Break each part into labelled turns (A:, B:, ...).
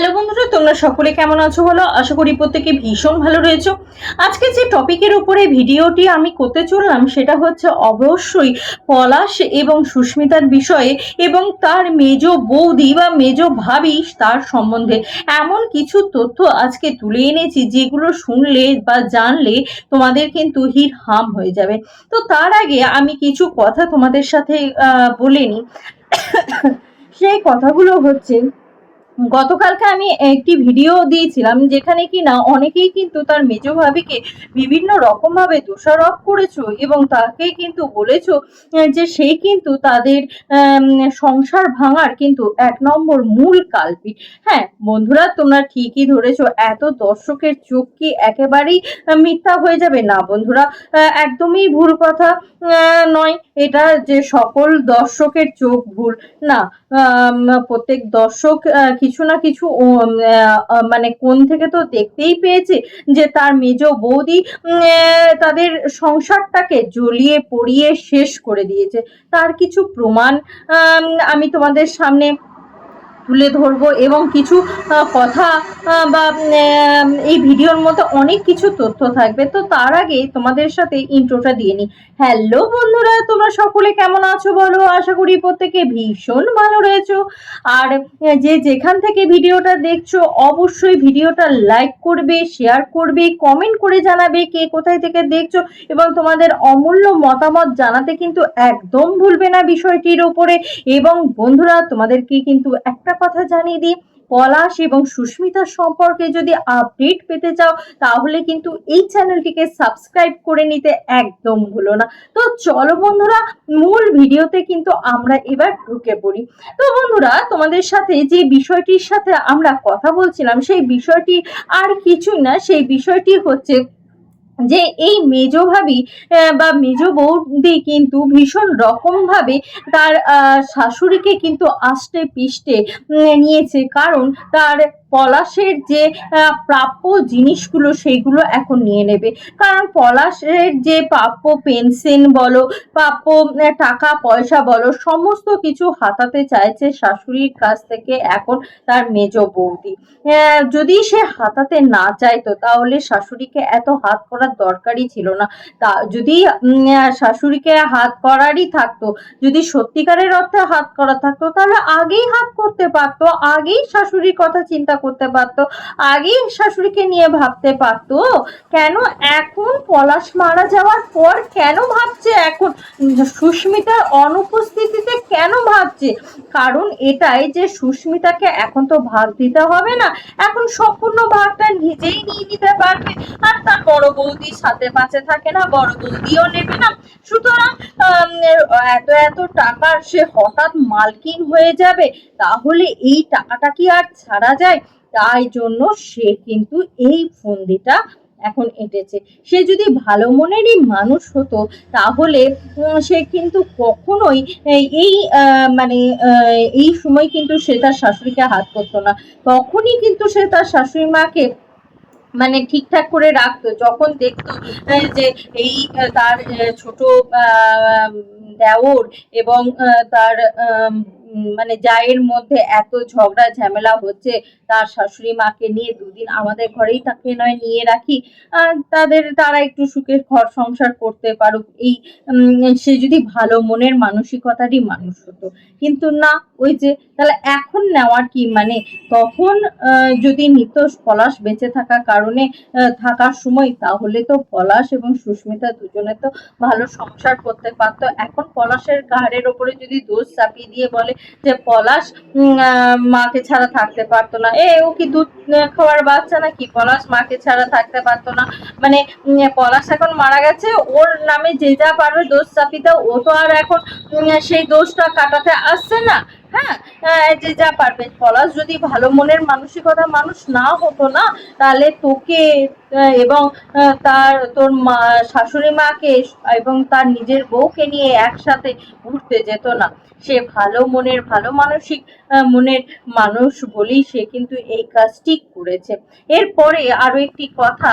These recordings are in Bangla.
A: হ্যালো বন্ধুরা, তোমরা সকলে কেমন আছো বলো? আশা করি প্রত্যেকে ভীষণ ভালো রয়েছো। আজকে যে টপিকের উপরে ভিডিওটি আমি করতে চললাম, সেটা হচ্ছে অবশ্যই পলাশ এবং সুস্মিতার বিষয়ে এবং তার মেজ বৌদি বা মেজ ভাবি তার সম্বন্ধে। এমন কিছু তথ্য আজকে তুলে এনেছি, যেগুলো শুনলে বা জানলে তোমাদের কিন্তু হির হাম হয়ে যাবে। তো তার আগে আমি কিছু কথা তোমাদের সাথে বলে নিই। সেই কথাগুলো হচ্ছে গতকালকে আমি একটি ভিডিও দিয়েছিলাম যেখানে কি না অনেকেই কিন্তু তার মেজ ভাবিকে বিভিন্ন রকম ভাবে দোষারোপ করেছ এবং তাকে কিন্তু বলেছ যে সেই কিন্তু তাদের সংসার ভাঙার কিন্তু এক নম্বর মূল কালপিট হ্যাঁ বন্ধুরা তোমরা ঠিকই ধরেছো এত দর্শকের চোখ কি একেবারেই মিথ্যা হয়ে যাবে? না বন্ধুরা একদমই ভুল কথা নয়। এটা যে সকল দর্শকের চোখ ভুল না প্রত্যেক দর্শক আহ, কিছু না কিছু মানে কোন থেকে তো দেখতেই পেয়েছে যে তার মেজ বৌদি তাদের সংসারটাকে জ্বলিয়ে পড়িয়ে শেষ করে দিয়েছে। তার কিছু প্রমাণ আমি তোমাদের সামনে তুলে ধরবো এবং কিছু কথা বা এই ভিডিওর মধ্যে অনেক কিছু তথ্য থাকবে। তো তার আগে তোমাদের সাথে ইন্ট্রোটা দিয়ে নিই। হ্যালো বন্ধুরা, তোমরা সকলে কেমন আছো বলো? আশা করি প্রত্যেকে ভীষণ ভালো রয়েছো। আর যে যেখান থেকে ভিডিওটা দেখছ, অবশ্যই ভিডিওটা লাইক করবে শেয়ার করবে কমেন্ট করে জানাবে কে কোথায় থেকে দেখছ এবং তোমাদের অমূল্য মতামত জানাতে কিন্তু একদম ভুলবে না বিষয়টির ওপরে এবং বন্ধুরা, তোমাদেরকে কিন্তু একটা কথা জানিয়ে দিই। পলাশ এবং সুস্মিতার সম্পর্কে যদি আপডেট পেতে চাও, তাহলে কিন্তু এই চ্যানেলটিকে সাবস্ক্রাইব করে নিতে একদম ভুলো না। তো চলো বন্ধুরা, মূল ভিডিওতে কিন্তু আমরা এবার ঢুকে পড়ি। তো বন্ধুরা, তোমাদের সাথে যে বিষয়টির সাথে আমরা কথা বলছিলাম, সেই বিষয়টি আর কিছুই না, সেই বিষয়টি হচ্ছে যে এই মেজ ভাবি বা মেজ বৌদি কিন্তু ভীষণ রকমভাবে তার শাশুড়িকে কিন্তু আষ্টে পিষ্টে নিয়েছে। কারণ তার পলাশের যে প্রাপ্য জিনিসগুলো সেইগুলো এখন নিয়ে নেবে। কারণ পলাশের যে প্রাপ্য পেনশন বলো, প্রাপ্য টাকা, পয়সা বলো, সমস্ত কিছু হাতাতে চাইছে শাশুড়ির কাছ থেকে এখন তার মেজ বৌদি। যদি সে হাতাতে না চাইতো, তাহলে শাশুড়িকে এত হাত করার দরকারই ছিল না। তা, যদি শাশুড়িকে হাত করারই থাকতো, যদি সত্যিকারের অর্থে হাত করা থাকতো, তাহলে আগেই হাত করতে পারতো, আগেই শাশুড়ির কথা চিন্তা করতে পারতো। আগেই শাশুড়িকে নিয়ে ভাবতে পারতো, কেন এখন পলাশ মারা যাওয়ার পর কেন ভাবছে এখন? সুস্মিতার অনুপস্থিতিতে কেন ভাবছে? কারণ এটাই যে সুস্মিতাকে এখন তো ভাগ দিতে হবে না, এখন সম্পূর্ণ ভাগটা নিজেই নিয়ে নিতে পারবে। আর তার বড় বৌদির সাথে পাশে থাকে না, বড় বৌদিও নেবে না। সুতরাং এত এত টাকার সে হঠাৎ মালকিন হয়ে যাবে, তাহলে এই টাকাটা কি আর ছাড়া যায়? তাই জন্য সে কিন্তু এই ফন্দিটা এখন এঁটেছে। সে যদি ভালো মনেরই মানুষ হতো, তাহলে সে কিন্তু কখনোই, এই মানে এই সময় কিন্তু সে তার শাশুড়িকে হাত করতো না। তখনই কিন্তু সে তার শাশুড়ি মাকে মানে ঠিকঠাক করে রাখতো। যখন দেখতো যে, এই তার ছোট দেওর এবং তার মানে জায়ের মধ্যে এত ঝগড়া ঝামেলা হচ্ছে, তার শাশুড়ি মাকে নিয়ে দুদিন আমাদের ঘরেই তাকে নয়, নিয়ে রাখি। তাদের, তারা একটু সুখের ঘর সংসার করতে পারুক। এই সে যদি ভালো মনের মানসিকতারই মানুষ হতো। কিন্তু না, ওই যে, তাহলে এখন নেওয়ার কি মানে? তখন যদি নিত পলাশ বেঁচে থাকার কারণে থাকার সময়, তাহলে তো পলাশ এবং সুস্মিতা দুজনে তো ভালো সংসার করতে পারতো। এখন পলাশের ঘাড়ের ওপরে যদি দোষ চাপিয়ে দিয়ে বলে যে পলাশ মাকে ছাড়া থাকতে পারতো না। এ, ও কি দুধ খাওয়ার বাচ্চা নাকি? পলাশ মাকে ছাড়া থাকতে পারতো না। মানে পলাশ এখন মারা গেছে। ওর নামে যে যা পারবে দোষ চাপিতে, ও তো আর এখন সেই দোষটা কাটাতে আসছে না। হ্যাঁ যে যা পারবে পলাশ, যদি ভালো মনের মানসিকতা মানুষ না হতো না, তাহলে তোকে এবং তার, তোর মা, শাশুড়ি মাকে এবং তার নিজের বউকে নিয়ে একসাথে ঘুরতে যেত না। সে ভালো মনের, ভালো মানসিক মনের মানুষ বলেই সে কিন্তু এই কাজটি করেছে। এরপরে আরও একটি কথা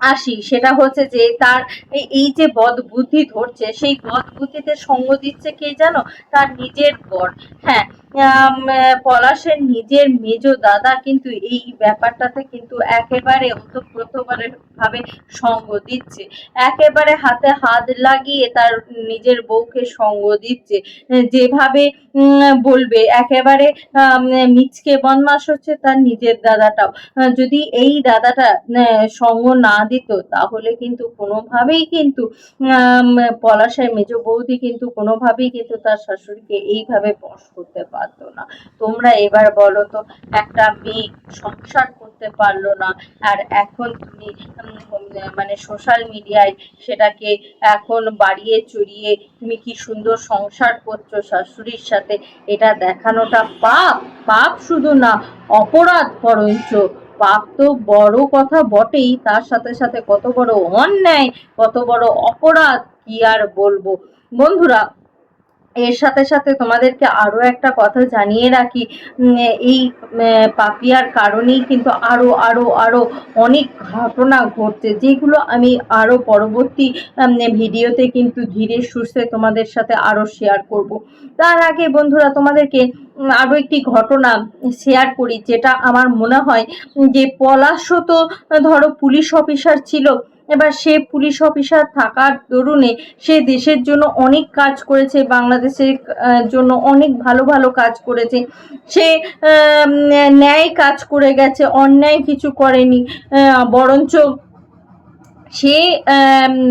A: আসি, সেটা হচ্ছে যে তার এই- যে বদ বুদ্ধি ধরছে, সেই বদ বুদ্ধিতে সঙ্গ দিচ্ছে কে জানো? তার নিজের বর। হ্যাঁ পলাশের নিজের মেজ দাদা কিন্তু এই ব্যাপারটাতে কিন্তু একেবারে ওতপ্রোতভাবে ভাবে সঙ্গ দিচ্ছে। একেবারে হাতে হাত লাগিয়ে তার নিজের বউকে সঙ্গ দিচ্ছে। যেভাবে বলবে, একেবারে মিচকে বদমাস হচ্ছে তার নিজের দাদাটাও। যদি এই দাদাটা সঙ্গ না দিত, তাহলে কিন্তু কোনোভাবেই কিন্তু পলাশের মেজ বৌদি কিন্তু কোনোভাবেই কিন্তু তার শাশুড়িকে এইভাবে বশ করতে পারতো না। তোমরা এবার বলো তো, একটা মেয়ে সংসার করতে পারল না, আর এখন তুমি মানে সোশ্যাল মিডিয়ায় সেটাকে এখন বাড়িয়ে চড়িয়ে তুমি কি সুন্দর সংসার করছ শাশুড়ির সাথে? এটা দেখানোটা পাপ। পাপ শুধু না, অপরাধ বরঞ্চ পাপ তো বড় কথা বটেই, তার সাথে সাথে কত বড় অন্যায়, কত বড় অপরাধ, কি আর বলব? বন্ধুরা এর সাথে সাথে তোমাদেরকে আরও একটা কথা জানিয়ে রাখি এই পাপিয়ার কারণেই কিন্তু আরও আরও আরও অনেক ঘটনা ঘটছে, যেগুলো আমি আরও পরবর্তী ভিডিওতে কিন্তু ধীরে সুস্থে তোমাদের সাথে আরও শেয়ার করব। তার আগে বন্ধুরা তোমাদেরকে আরও একটি ঘটনা শেয়ার করি, যেটা আমার মনে হয় যে পলাশও তো, ধরো পুলিশ অফিসার ছিল এবার সে পুলিশ অফিসার থাকার দরুনে সে দেশের জন্য অনেক কাজ করেছে, বাংলাদেশের জন্য অনেক ভালো ভালো কাজ করেছে। সে ন্যায় কাজ করে গেছে, অন্যায় কিছু করেনি বরঞ্চ সে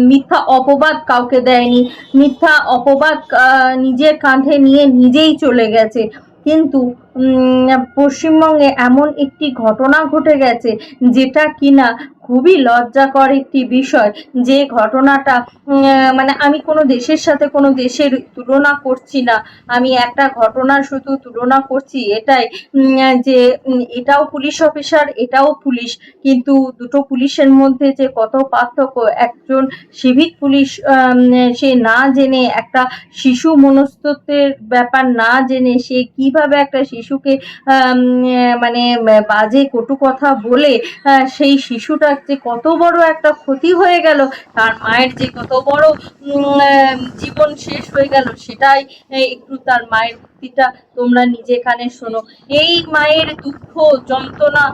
A: মিথ্যা অপবাদ কাউকে দেয়নি। মিথ্যা অপবাদ নিজের কাঁধে নিয়ে নিজেই চলে গেছে। কিন্তু পশ্চিমবঙ্গে এমন একটি ঘটনা ঘটে গেছে যেটা কিনা খুবই লজ্জাকর একটি বিষয়। যে ঘটনাটা মানে আমি কোনো দেশের সাথে কোনো দেশের তুলনা করছি না। আমি একটা ঘটনার শুধু তুলনা করছি এটাই যে এটাও পুলিশ অফিসার, এটাও পুলিশ। কিন্তু দুটো পুলিশের মধ্যে যে কত পার্থক্য, একজন সিভিক পুলিশ সে না জেনে, একটা শিশু মনস্তত্বের ব্যাপার না জেনে সে কীভাবে একটা শিশুকে মানে বাজে কটু কথা বলে সেই শিশুটার যে কত বড় একটা ক্ষতি হয়ে গেল, তার মায়ের যে কত বড় জীবন শেষ হয়ে গেল, সেটাই একটু তার মায়ের ভক্তিটা তোমরা নিজে কানে শোনো। এই মায়ের দুঃখ, যন্ত্রণা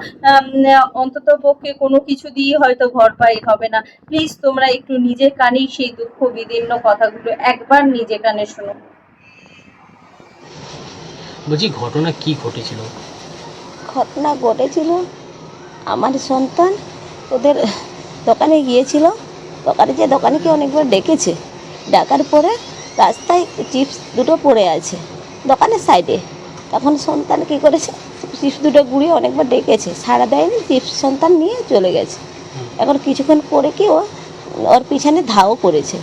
A: অন্তত পক্ষে কোনো কিছু দিয়ে হয়তো ভরপাই হবে না। প্লিজ তোমরা একটু নিজে কানেই সেই দুঃখ বিদীর্ণ কথাগুলো একবার নিজে কানে শোনো।
B: বলছি ঘটনা কি ঘটেছিল?
C: ঘটনা ঘটেছিল আমার সন্তান ওদের দোকানে গিয়েছিল। দোকানে যে দোকানিকে অনেকবার ডেকেছে ডাকার পরে রাস্তায় চিপস দুটো পড়ে আছে দোকানের সাইডে। তখন সন্তান কী করেছে চিপস দুটো গুঁড়িয়ে অনেকবার ডেকেছে সারা দেয়নি চিপস সন্তান নিয়ে চলে গেছে। এখন কিছুক্ষণ পরে কি ও ওর পিছনে ধাও করেছে।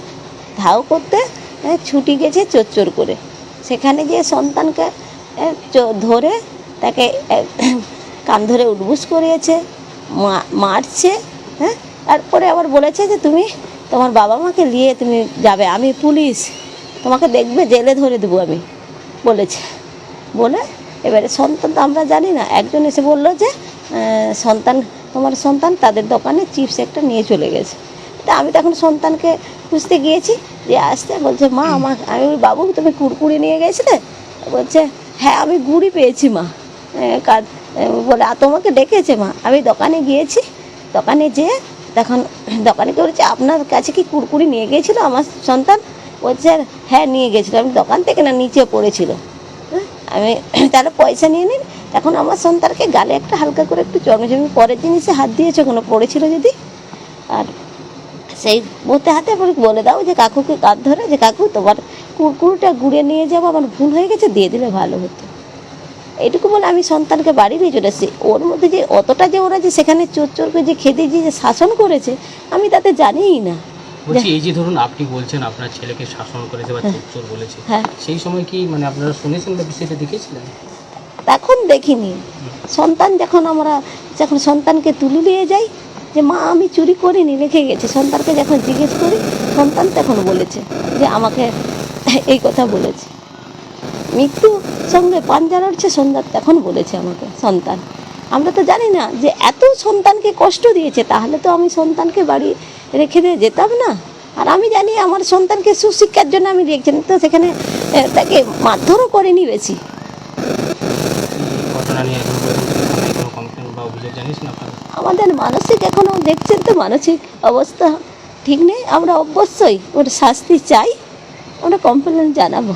C: ধাও করতে ছুটি গেছে চোর চোর করে। সেখানে গিয়ে সন্তানকে ধরে তাকে কান ধরে উঠবুস করিয়েছে মা- মারছে হ্যাঁ? তারপরে আবার বলেছে যে তুমি তোমার বাবা মাকে নিয়ে তুমি যাবে আমি পুলিশ তোমাকে দেখবে জেলে ধরে দেবো আমি বলেছে। বলে এবারে সন্তান তো আমরা জানি না একজন এসে বলল যে সন্তান তোমার সন্তান তাদের দোকানে চিপস একটা নিয়ে চলে গেছে। তা আমি তখন সন্তানকে খুঁজতে গিয়েছি যে আসতে বলছে মা আমার আমি বাবু তুমি কুরকুরি নিয়ে গেছিলে? বলছে হ্যাঁ আমি গুড়ি পেয়েছি মা। বলে "আর তোমাকে ডেকেছে মা? আমি দোকানে গিয়েছি দোকানে যেয়ে তখন দোকানে বলছে আপনার কাছে কি কুরকুরি নিয়ে গিয়েছিল আমার সন্তান? বলছে হ্যাঁ নিয়ে গেছিল আমি দোকান থেকে না নিচে পড়েছিল। হ্যাঁ, আমি তাহলে পয়সা নিয়ে নিন এখন আমার সন্তানকে গালে একটা হালকা করে একটু জমে জমি পরের জিনিসে হাত দিয়েছে কোনো পড়েছিল যদি? আর সেই বলতে হাতে বলে দাও যে কাকুকে কাঁধ ধরে যে কাকু তোমার কুরকুরটা গুড়ে নিয়ে যাব আমার ভুল হয়ে গেছে দিয়ে দিলে ভালো হতো। এইটুকু বলে আমি সন্তানকে বাড়ি নিয়ে চলে এসেছি। ওর মধ্যে যে অতটা যে ওরা যে সেখানে চোর চোরকে যে খেতে যে যে শাসন করেছে আমি তাতে জানিই না।
B: বলছি এই যে ধরুন আপনি বলছেন আপনার ছেলেকে শাসন করেছে বা চোর চোর বলেছে
C: হ্যাঁ।
B: সেই সময় কি মানে আপনারা শুনেছেন বা বিষয়টা দেখেছিলেন?
C: তখন দেখিনি। সন্তান যখন আমরা যখন সন্তানকে তুলে নিয়ে যাই যে, মা, আমি চুরি করিনি, রেখে গেছি। সন্তানকে যখন জিজ্ঞেস করি, সন্তান তখন বলেছে যে, আমাকে এই কথা বলেছে। মৃত্যু সঙ্গে পাঞ্জা লড়ছে সন্তান তখন বলেছে আমাকে, সন্তান, আমরা তো জানি না যে, এত সন্তানকে কষ্ট দিয়েছে, তাহলে তো আমি সন্তানকে বাড়ি রেখে দিয়ে যেতাম না। আর আমি জানি আমার সন্তানকে সুশিক্ষার জন্য আমি রেখেছি, তো সেখানে তাকে মারধরও করেনি বেশি।
B: আপনি এখন পর্যন্ত কি
C: আমাদের মানসিক এখনও দেখছেন তো মানসিক অবস্থা ঠিক নেই? আমরা অবশ্যই ওটা শাস্তি চাই। আমরা কমপ্লেন জানাব।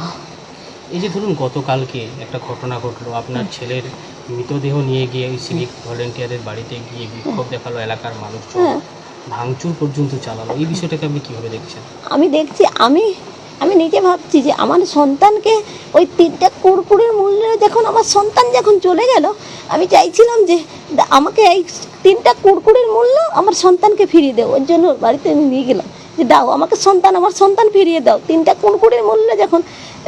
B: এই যে ধরুন গতকালকে একটা ঘটনা ঘটলো। আপনার ছেলের মৃতদেহ নিয়ে গিয়ে ওই সিভিক ভলেন্টিয়ারের বাড়িতে গিয়ে বিক্ষোভ দেখাল এলাকার মানুষজন।
C: হ্যাঁ।
B: ভাঙচুর পর্যন্ত চালালো। এই বিষয়টাকে আপনি কীভাবে দেখছেন?
C: আমি দেখছি আমি আমি নিজে ভাবছি যে আমার সন্তানকে ওই তিনটা কুরকুরের মূল্যে যখন আমার সন্তান যখন চলে গেল আমি চাইছিলাম যে আমাকে এই তিনটা কুরকুরের মূল্য আমার সন্তানকে ফিরিয়ে দেও। ওর জন্য বাড়িতে আমি নিয়ে গেলাম যে দাও আমাকে সন্তান আমার সন্তান ফিরিয়ে দাও। তিনটা কুরকুরের মূল্য যখন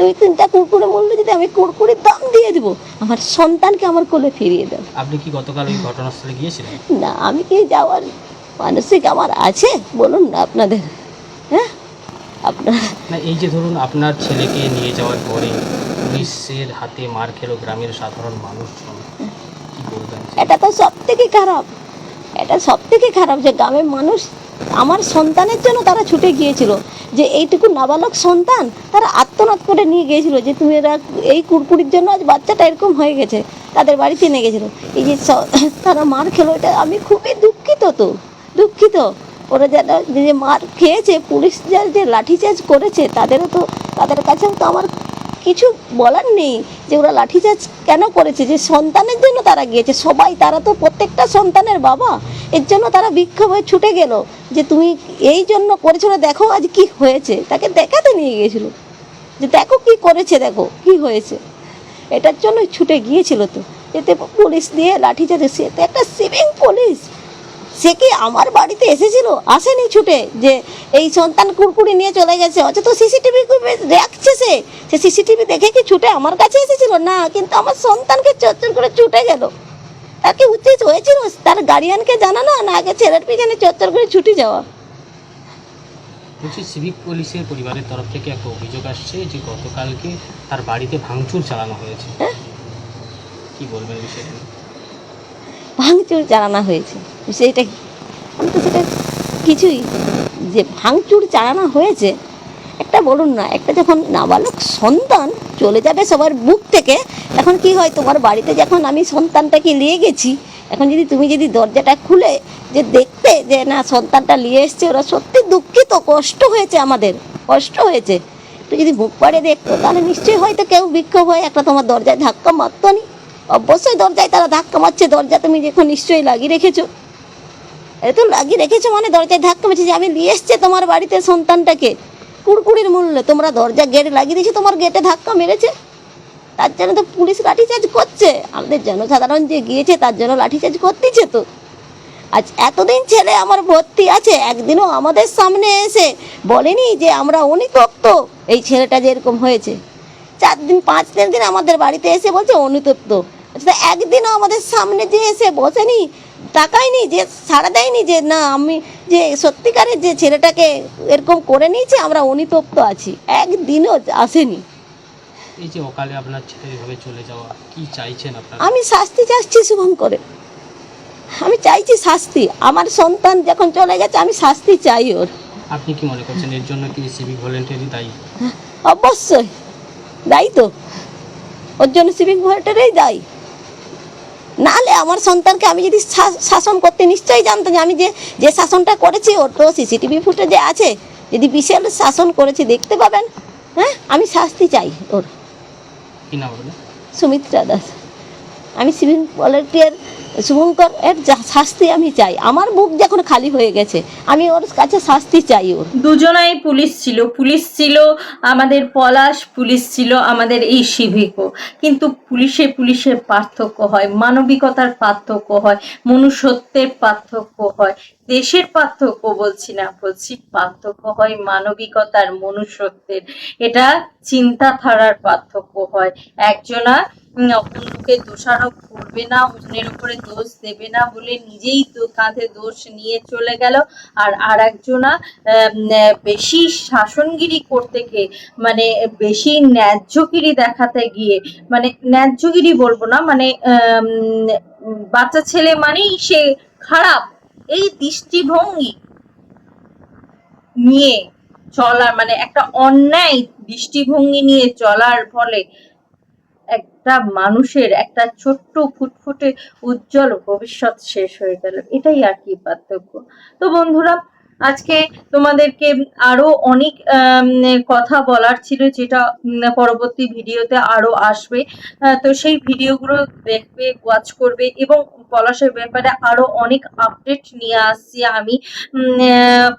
C: ওই তিনটা কুরকুরের মূল্য যদি আমি কুরকুরের দাম দিয়ে দেবো আমার সন্তানকে আমার কোলে ফিরিয়ে দাও।
B: আপনি কি গতকাল ওই ঘটনাস্থলে গিয়েছিলেন?
C: না আমি কি যাওয়ার মানসিক আমার আছে? বলুন না আপনাদের। হ্যাঁ? আপনার
B: না এই যে ধরুন আপনার ছেলেকে নিয়ে যাওয়ার পরে পুলিশের হাতে মার খেলো গ্রামের সাধারণ মানুষজন কি বলবেন?
C: এটা তো সব থেকে খারাপ। এটা সব থেকে খারাপ যে গ্রামের মানুষ আমার সন্তানের জন্য তারা ছুটে গিয়েছিল। যে এইটুকু নাবালক সন্তান তারা আত্মনাদ করে নিয়ে গিয়েছিল যে তুমি এরা এই কুরকুরির জন্য আজ বাচ্চাটা এরকম হয়ে গেছে তাদের বাড়িতে নিয়ে গেছিল। এই যে তারা মার খেলো এটা আমি খুবই দুঃখিত তো দুঃখিত। ওরা যারা যে মার খেয়েছে পুলিশ যারা যে লাঠিচার্জ করেছে তাদেরও তো তাদের কাছেও তো আমার কিছু বলার নেই যে ওরা লাঠিচার্জ কেন করেছে যে সন্তানের জন্য তারা গিয়েছে। সবাই তারা তো প্রত্যেকটা সন্তানের বাবা। এর জন্য তারা বিক্ষোভ হয়ে ছুটে গেল যে তুমি এই জন্য করেছ না, দেখো আজ কি হয়েছে। তাকে দেখাতে নিয়ে গিয়েছিল। যে দেখো কি করেছে দেখো কি হয়েছে। এটার জন্য ছুটে গিয়েছিল তো। এতে পুলিশ দিয়ে লাঠিচার্জ একটা সিভিং পুলিশ সে কি আমার বাড়িতে এসেছিল? আসেনি ছুটে যে এই সন্তান কুরকুরি নিয়ে চলে গেছে। অথচ সিসিটিভি রাখছে সে। সে সিসিটিভি দেখে কি ছুটে আমার কাছে এসেছিল? না কিন্তু আমার সন্তানকে চচ্চর করে ছুটে গেল। তার কি উচিত হয়েছিল? তার গার্ডিয়ানকে জানানো? না আগে ছেলের পিছনে চচ্চর করে ছুটে যাওয়া।
B: বলছি সিভিক পুলিশের পরিবারের তরফ থেকে একটা অভিযোগ আসছে যে গতকালকে তার বাড়িতে ভাঙচুর চালানো হয়েছে। কি বলবেন বিষয়টা?
C: ভাঙচুর চালানো হয়েছে। সেইটা আমি তো সেটা কিছুই যে ভাঙচুর চালানো হয়েছে, একটা বলুন না, একটা যখন নাবালক সন্তান চলে যাবে সবার বুক থেকে, এখন কি হয়? তোমার বাড়িতে যখন আমি সন্তানটাকে নিয়ে গেছি, এখন যদি তুমি যদি দরজাটা খুলে যে দেখতে যে না, সন্তানটা নিয়ে এসছে, ওরা সত্যি দুঃখিত, কষ্ট হয়েছে আমাদের, কষ্ট হয়েছে। একটু যদি বুক পাড়ে দেখতো, তাহলে নিশ্চয়ই হয়তো কেউ বিক্ষোভ হয় একটা তোমার দরজায় ধাক্কা মারতো নি। অবশ্যই দরজায় তারা ধাক্কা মারছে, দরজা তুমি দেখো নিশ্চয়ই লাগিয়ে রেখেছো। এ তো লাগিয়ে রেখেছো মানে দরজায় ধাক্কা মারছে যে আমি নিয়ে এসছে তোমার বাড়িতে সন্তানটাকে। কুড়কুড়ির মূল্যে, তোমরা দরজা গেট লাগিয়ে দিয়েছ, তোমার গেটে ধাক্কা মেরেছে। তার জন্য তো পুলিশ লাঠিচার্জ করছে। আমাদের জনসাধারণ যে গিয়েছে, তার জন্য লাঠিচার্জ করতেছে তো। আজ এতদিন ছেলে আমার ভর্তি আছে, একদিনও আমাদের সামনে এসে বলেনি যে আমরা অনুতপ্ত। এই ছেলেটা যে এরকম হয়েছে। চার দিন, পাঁচ দিন দিন আমাদের বাড়িতে এসে বলছে অনুতপ্ত। একদিনও আমাদের সামনে যে এসে বসেনি তাকায়নি যে সাড়া দেয়নি যে না আমি যে সত্যিকারের যে ছেলেটাকে এরকম করে নিয়েছে আমরা অনুতপ্ত আছি। একদিনও আসেনি।
B: এই যে অকালে আপনার ছেলে এভাবে চলে যাওয়া কি চাইছেন আপনারা?
C: আমি শাস্তি চাচ্ছি শুভম করে। আমি চাইছি শাস্তি। আমার সন্তান যখন চলে গেছে আমি শাস্তি চাই ওর।
B: আপনি কি মনে করছেন এর জন্য কি সিভিক ভলেন্টিয়ারই দায়ী?
C: অবশ্যই। দায়ী তো। ওর জন্য সিভিক ভলেন্টারেই দায়ী। নাহলে আমার সন্তানকে আমি যদি শাসন করতে নিশ্চয়ই জানতাম যে আমি যে যে শাসনটা করেছি ওর তো সিসিটিভি ফুটেজে আছে। যদি বিশাল শাসন করেছি দেখতে পাবেন। হ্যাঁ? আমি শাস্তি চাই ওর। সুমিত্রা দাস। আমি সিভিল ভলেন্টিয়ার শুভঙ্কর এর শাস্তি আমি চাই। আমার বুক যখন খালি হয়ে গেছে, আমি ওর কাছে শাস্তি চাই ওর।
A: দুজনাই পুলিশ ছিল। পুলিশ ছিল আমাদের পলাশ, পুলিশ ছিল আমাদের এই সিভিকও। কিন্তু পুলিশে পুলিশের পার্থক্য হয়, মানবিকতার পার্থক্য হয়, মনুষ্যত্বের পার্থক্য হয়, দেশের পার্থক্য বলছি না, বলছি পার্থক্য হয় মানবিকতার, মনুষ্যত্বের। এটা চিন্তাধারার পার্থক্য হয়। একজনা অন্যকে দোষারোপ করবে না, অন্যের উপরে দোষ দেবে না বলে নিজেই তো কাঁধে দোষ নিয়ে চলে গেল। আর আর একজনা বেশি শাসনগিরি করতে গিয়ে মানে বেশি ন্যায্যগিরি দেখাতে গিয়ে মানে ন্যায্যগিরি বলব না মানে বাচ্চা ছেলে মানেই সে খারাপ। এই দৃষ্টিভঙ্গি নিয়ে চলার মানে একটা অন্যায় দৃষ্টিভঙ্গি নিয়ে চলার ফলে একটা মানুষের একটা ছোট্ট ফুটফুটে উজ্জ্বল ভবিষ্যৎ শেষ হয়ে গেল। এটাই আর কি পার্থক্য। তো বন্ধুরা আজকে তোমাদেরকে আরও অনেক কথা বলার ছিল যেটা পরবর্তী ভিডিওতে আরও আসবে। তো সেই ভিডিওগুলো দেখবে ওয়াচ করবে এবং পলাশের ব্যাপারে আরও অনেক আপডেট নিয়ে আসছি আমি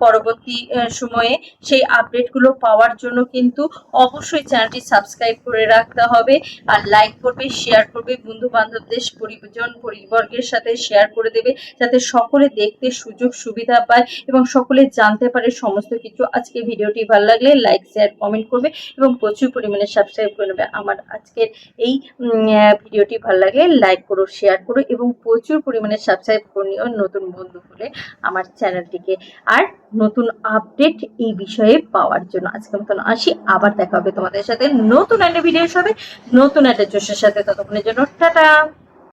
A: পরবর্তী সময়ে। সেই আপডেটগুলো পাওয়ার জন্য কিন্তু অবশ্যই চ্যানেলটি সাবস্ক্রাইব করে রাখতে হবে আর লাইক করবে শেয়ার করবে বন্ধু বান্ধবদের পরিজন, পরিবর্গের সাথে শেয়ার করে দেবে, যাতে সকলে দেখতে সুযোগ সুবিধা পায় এবং সকলে জানতে পারে সমস্ত কিছু। আজকে ভিডিওটি ভালো লাগলে লাইক শেয়ার কমেন্ট করবে এবং প্রচুর পরিমাণে সাবস্ক্রাইব করে নেবে। আমার আজকের এই ভিডিওটি ভালো লাগলে লাইক করো শেয়ার করো এবং প্রচুর পরিমাণে সাবস্ক্রাইব করে নিও নতুন বন্ধু হলে আমার চ্যানেলটিকে আর নতুন আপডেট এই বিষয়ে পাওয়ার জন্য আজকে মতন আসি। আবার দেখা হবে তোমাদের সাথে। নতুন একটা ভিডিওর সাথে, নতুন একটা জোশের সাথে। ততক্ষণের জন্য টাটা!